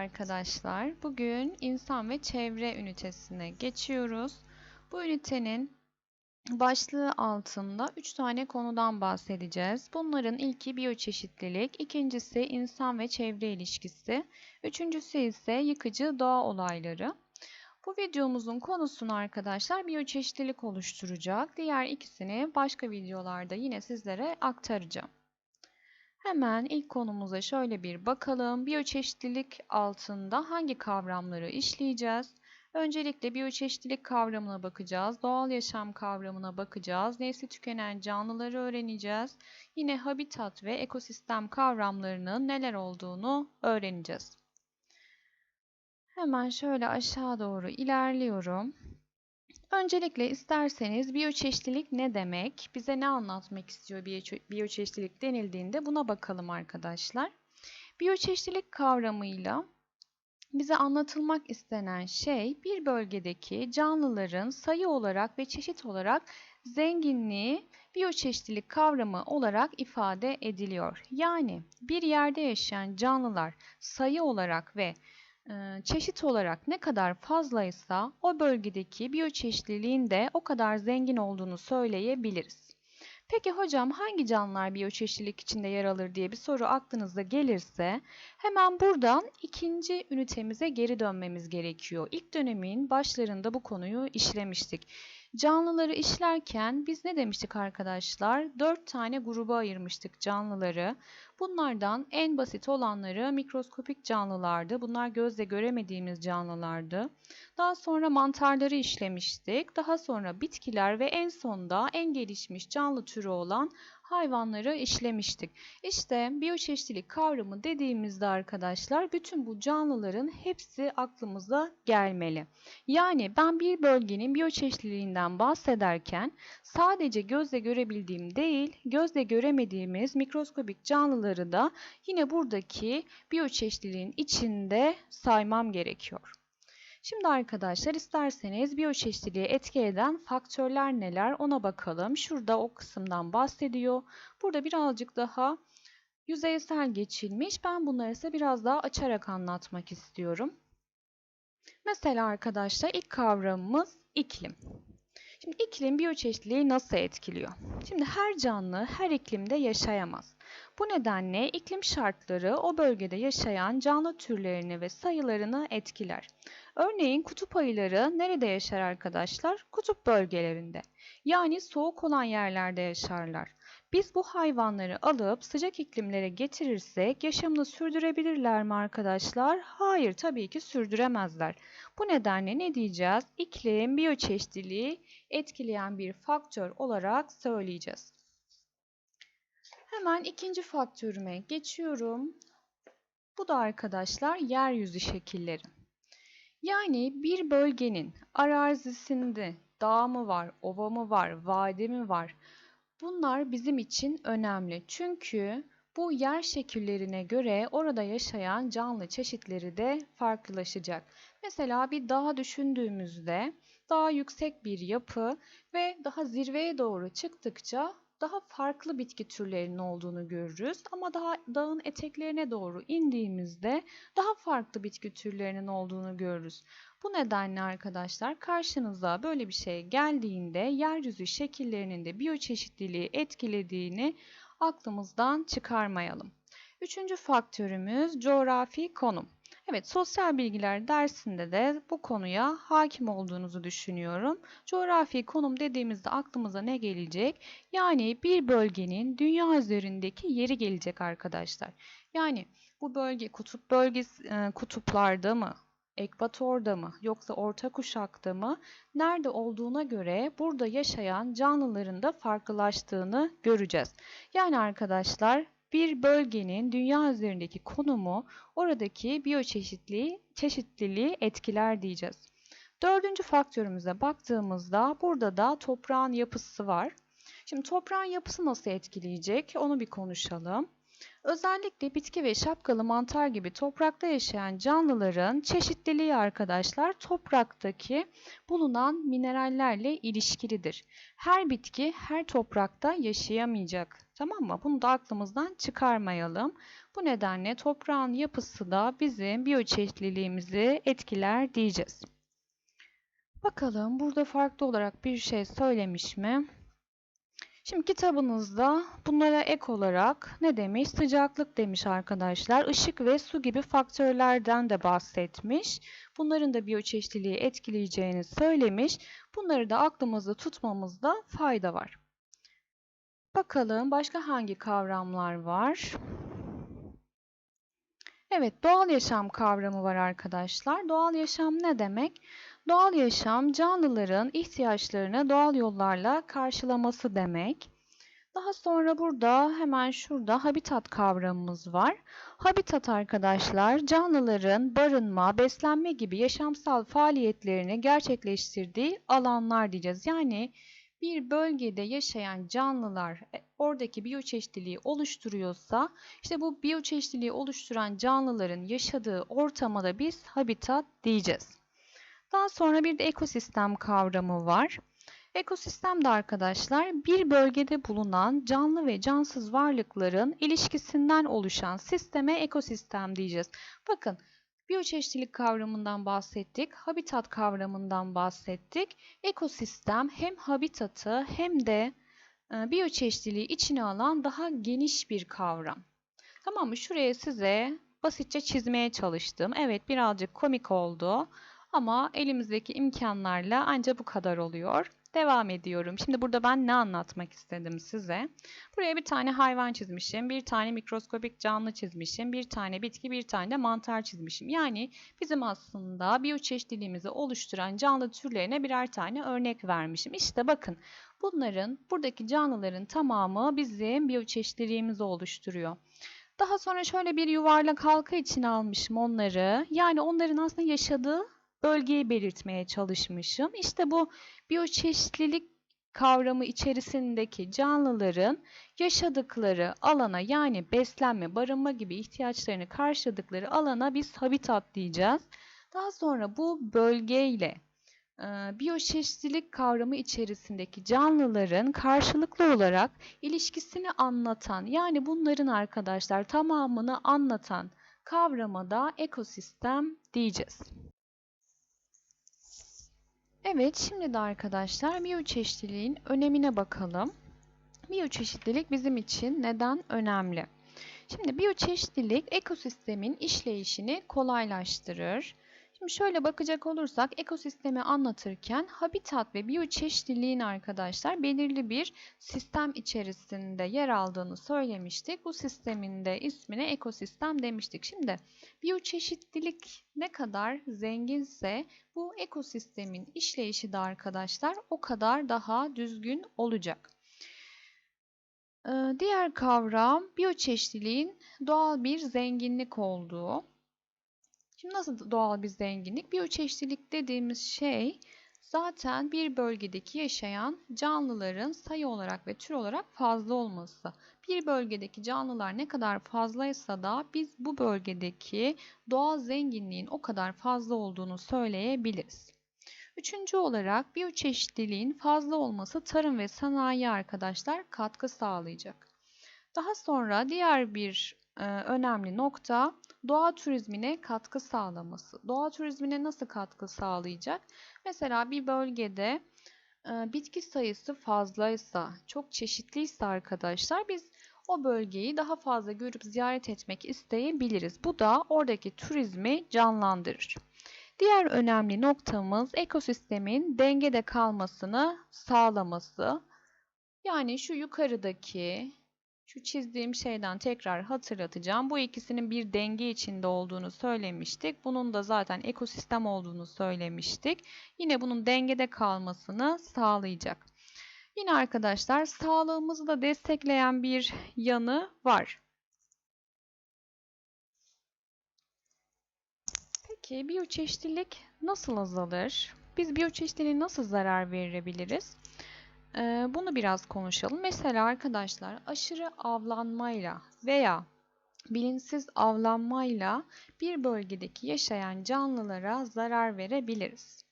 arkadaşlar. Bugün insan ve çevre ünitesine geçiyoruz. Bu ünitenin başlığı altında 3 tane konudan bahsedeceğiz. Bunların ilki biyoçeşitlilik, ikincisi insan ve çevre ilişkisi, üçüncüsü ise yıkıcı doğa olayları. Bu videomuzun konusunu arkadaşlar biyoçeşitlilik oluşturacak. Diğer ikisini başka videolarda yine sizlere aktaracağım. Hemen ilk konumuza şöyle bir bakalım. Biyoçeşitlilik altında hangi kavramları işleyeceğiz? Öncelikle biyoçeşitlilik kavramına bakacağız. Doğal yaşam kavramına bakacağız. Nesli tükenen canlıları öğreneceğiz. Yine habitat ve ekosistem kavramlarının neler olduğunu öğreneceğiz. Hemen şöyle aşağı doğru ilerliyorum. Öncelikle isterseniz biyoçeşitlilik ne demek? Bize ne anlatmak istiyor biyoçeşitlilik denildiğinde buna bakalım arkadaşlar. Biyoçeşitlilik kavramıyla bize anlatılmak istenen şey bir bölgedeki canlıların sayı olarak ve çeşit olarak zenginliği biyoçeşitlilik kavramı olarak ifade ediliyor. Yani bir yerde yaşayan canlılar sayı olarak ve çeşit olarak ne kadar fazlaysa o bölgedeki biyoçeşitliliğin de o kadar zengin olduğunu söyleyebiliriz. Peki hocam hangi canlılar biyoçeşitlilik içinde yer alır diye bir soru aklınıza gelirse hemen buradan ikinci ünitemize geri dönmemiz gerekiyor. İlk dönemin başlarında bu konuyu işlemiştik. Canlıları işlerken biz ne demiştik arkadaşlar? Dört tane gruba ayırmıştık canlıları. Bunlardan en basit olanları mikroskopik canlılardı. Bunlar gözle göremediğimiz canlılardı. Daha sonra mantarları işlemiştik. Daha sonra bitkiler ve en sonda en gelişmiş canlı türü olan hayvanları işlemiştik. İşte biyoçeşitlilik kavramı dediğimizde arkadaşlar bütün bu canlıların hepsi aklımıza gelmeli. Yani ben bir bölgenin biyoçeşitliliğinden bahsederken sadece gözle görebildiğim değil, gözle göremediğimiz mikroskobik canlıları da yine buradaki biyoçeşitliliğin içinde saymam gerekiyor. Şimdi arkadaşlar isterseniz biyoçeşitliliğe etki eden faktörler neler ona bakalım. Şurada o kısımdan bahsediyor. Burada birazcık daha yüzeysel geçilmiş. Ben bunları ise biraz daha açarak anlatmak istiyorum. Mesela arkadaşlar ilk kavramımız iklim. Şimdi iklim biyoçeşitliliği nasıl etkiliyor? Şimdi her canlı her iklimde yaşayamaz. Bu nedenle iklim şartları o bölgede yaşayan canlı türlerini ve sayılarını etkiler. Örneğin kutup ayıları nerede yaşar arkadaşlar? Kutup bölgelerinde. Yani soğuk olan yerlerde yaşarlar. Biz bu hayvanları alıp sıcak iklimlere getirirsek yaşamını sürdürebilirler mi arkadaşlar? Hayır tabii ki sürdüremezler. Bu nedenle ne diyeceğiz? İklim biyoçeşitliliği etkileyen bir faktör olarak söyleyeceğiz. Hemen ikinci faktörüme geçiyorum. Bu da arkadaşlar yeryüzü şekilleri. Yani bir bölgenin arazisinde dağ mı var, ova mı var, vadi mi var? Bunlar bizim için önemli. Çünkü bu yer şekillerine göre orada yaşayan canlı çeşitleri de farklılaşacak. Mesela bir dağ düşündüğümüzde daha yüksek bir yapı ve daha zirveye doğru çıktıkça daha farklı bitki türlerinin olduğunu görürüz. Ama daha dağın eteklerine doğru indiğimizde daha farklı bitki türlerinin olduğunu görürüz. Bu nedenle arkadaşlar karşınıza böyle bir şey geldiğinde yeryüzü şekillerinin de biyoçeşitliliği etkilediğini aklımızdan çıkarmayalım. Üçüncü faktörümüz coğrafi konum. Evet, sosyal bilgiler dersinde de bu konuya hakim olduğunuzu düşünüyorum. Coğrafi konum dediğimizde aklımıza ne gelecek? Yani bir bölgenin dünya üzerindeki yeri gelecek arkadaşlar. Yani bu bölge kutup bölgesi e, kutuplarda mı? Ekvatorda mı yoksa orta kuşakta mı nerede olduğuna göre burada yaşayan canlıların da farklılaştığını göreceğiz. Yani arkadaşlar bir bölgenin dünya üzerindeki konumu oradaki biyoçeşitliliği çeşitliliği etkiler diyeceğiz. Dördüncü faktörümüze baktığımızda burada da toprağın yapısı var. Şimdi toprağın yapısı nasıl etkileyecek onu bir konuşalım. Özellikle bitki ve şapkalı mantar gibi toprakta yaşayan canlıların çeşitliliği arkadaşlar topraktaki bulunan minerallerle ilişkilidir. Her bitki her toprakta yaşayamayacak. Tamam mı? Bunu da aklımızdan çıkarmayalım. Bu nedenle toprağın yapısı da bizim biyoçeşitliliğimizi etkiler diyeceğiz. Bakalım burada farklı olarak bir şey söylemiş mi? Şimdi kitabınızda bunlara ek olarak ne demiş? Sıcaklık demiş arkadaşlar. Işık ve su gibi faktörlerden de bahsetmiş. Bunların da biyoçeşitliliği etkileyeceğini söylemiş. Bunları da aklımızda tutmamızda fayda var. Bakalım başka hangi kavramlar var? Evet, doğal yaşam kavramı var arkadaşlar. Doğal yaşam ne demek? Doğal yaşam canlıların ihtiyaçlarını doğal yollarla karşılaması demek. Daha sonra burada hemen şurada habitat kavramımız var. Habitat arkadaşlar canlıların barınma, beslenme gibi yaşamsal faaliyetlerini gerçekleştirdiği alanlar diyeceğiz. Yani bir bölgede yaşayan canlılar e, oradaki biyoçeşitliliği oluşturuyorsa işte bu biyoçeşitliliği oluşturan canlıların yaşadığı ortama da biz habitat diyeceğiz. Daha sonra bir de ekosistem kavramı var. Ekosistem de arkadaşlar bir bölgede bulunan canlı ve cansız varlıkların ilişkisinden oluşan sisteme ekosistem diyeceğiz. Bakın biyoçeşitlilik kavramından bahsettik, habitat kavramından bahsettik. Ekosistem hem habitatı hem de e, biyoçeşitliliği içine alan daha geniş bir kavram. Tamam mı? Şuraya size basitçe çizmeye çalıştım. Evet birazcık komik oldu ama elimizdeki imkanlarla ancak bu kadar oluyor. Devam ediyorum. Şimdi burada ben ne anlatmak istedim size? Buraya bir tane hayvan çizmişim, bir tane mikroskopik canlı çizmişim, bir tane bitki, bir tane de mantar çizmişim. Yani bizim aslında biyoçeşitliliğimizi oluşturan canlı türlerine birer tane örnek vermişim. İşte bakın bunların, buradaki canlıların tamamı bizim biyoçeşitliliğimizi oluşturuyor. Daha sonra şöyle bir yuvarlak halka için almışım onları. Yani onların aslında yaşadığı bölgeyi belirtmeye çalışmışım. İşte bu biyoçeşitlilik kavramı içerisindeki canlıların yaşadıkları alana yani beslenme, barınma gibi ihtiyaçlarını karşıladıkları alana biz habitat diyeceğiz. Daha sonra bu bölgeyle e, biyoçeşitlilik kavramı içerisindeki canlıların karşılıklı olarak ilişkisini anlatan yani bunların arkadaşlar tamamını anlatan kavrama da ekosistem diyeceğiz. Evet, şimdi de arkadaşlar biyoçeşitliliğin önemine bakalım. Biyoçeşitlilik bizim için neden önemli? Şimdi biyoçeşitlilik ekosistemin işleyişini kolaylaştırır. Şimdi şöyle bakacak olursak ekosistemi anlatırken habitat ve biyoçeşitliliğin arkadaşlar belirli bir sistem içerisinde yer aldığını söylemiştik. Bu sistemin de ismine ekosistem demiştik. Şimdi biyoçeşitlilik ne kadar zenginse bu ekosistemin işleyişi de arkadaşlar o kadar daha düzgün olacak. Ee, diğer kavram biyoçeşitliliğin doğal bir zenginlik olduğu. Şimdi nasıl doğal bir zenginlik? Biyoçeşitlilik dediğimiz şey zaten bir bölgedeki yaşayan canlıların sayı olarak ve tür olarak fazla olması. Bir bölgedeki canlılar ne kadar fazlaysa da biz bu bölgedeki doğal zenginliğin o kadar fazla olduğunu söyleyebiliriz. Üçüncü olarak biyoçeşitliliğin fazla olması tarım ve sanayi arkadaşlar katkı sağlayacak. Daha sonra diğer bir önemli nokta doğa turizmine katkı sağlaması. Doğa turizmine nasıl katkı sağlayacak? Mesela bir bölgede bitki sayısı fazlaysa, çok çeşitliyse arkadaşlar biz o bölgeyi daha fazla görüp ziyaret etmek isteyebiliriz. Bu da oradaki turizmi canlandırır. Diğer önemli noktamız ekosistemin dengede kalmasını sağlaması. Yani şu yukarıdaki şu çizdiğim şeyden tekrar hatırlatacağım. Bu ikisinin bir denge içinde olduğunu söylemiştik. Bunun da zaten ekosistem olduğunu söylemiştik. Yine bunun dengede kalmasını sağlayacak. Yine arkadaşlar sağlığımızı da destekleyen bir yanı var. Peki biyoçeşitlilik nasıl azalır? Biz biyoçeşitliliğe nasıl zarar verebiliriz? Bunu biraz konuşalım. Mesela arkadaşlar aşırı avlanmayla veya bilinçsiz avlanmayla bir bölgedeki yaşayan canlılara zarar verebiliriz.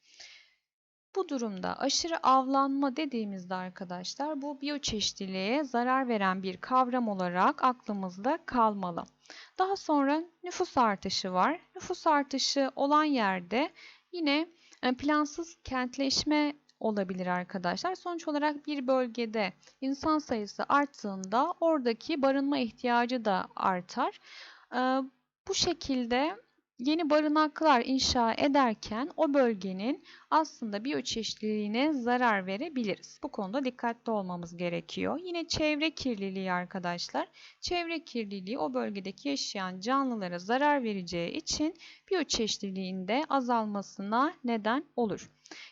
Bu durumda aşırı avlanma dediğimizde arkadaşlar bu biyoçeşitliliğe zarar veren bir kavram olarak aklımızda kalmalı. Daha sonra nüfus artışı var. Nüfus artışı olan yerde yine e, plansız kentleşme olabilir arkadaşlar. Sonuç olarak bir bölgede insan sayısı arttığında oradaki barınma ihtiyacı da artar. E, bu şekilde yeni barınaklar inşa ederken o bölgenin aslında biyoçeşitliliğine zarar verebiliriz. Bu konuda dikkatli olmamız gerekiyor. Yine çevre kirliliği arkadaşlar. Çevre kirliliği o bölgedeki yaşayan canlılara zarar vereceği için biyoçeşitliliğin de azalmasına neden olur.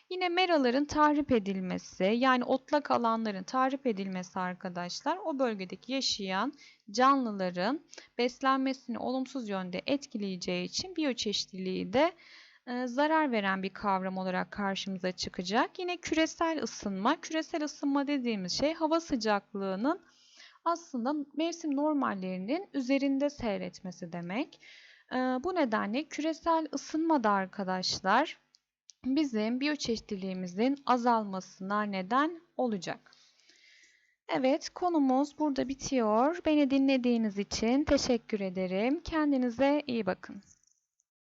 Yine meraların tahrip edilmesi yani otlak alanların tahrip edilmesi arkadaşlar o bölgedeki yaşayan canlıların beslenmesini olumsuz yönde etkileyeceği için biyoçeşitliliği de zarar veren bir kavram olarak karşımıza çıkacak. Yine küresel ısınma. Küresel ısınma dediğimiz şey hava sıcaklığının aslında mevsim normallerinin üzerinde seyretmesi demek. E, bu nedenle küresel ısınma da arkadaşlar bizim biyoçeşitliliğimizin azalmasına neden olacak. Evet, konumuz burada bitiyor. Beni dinlediğiniz için teşekkür ederim. Kendinize iyi bakın.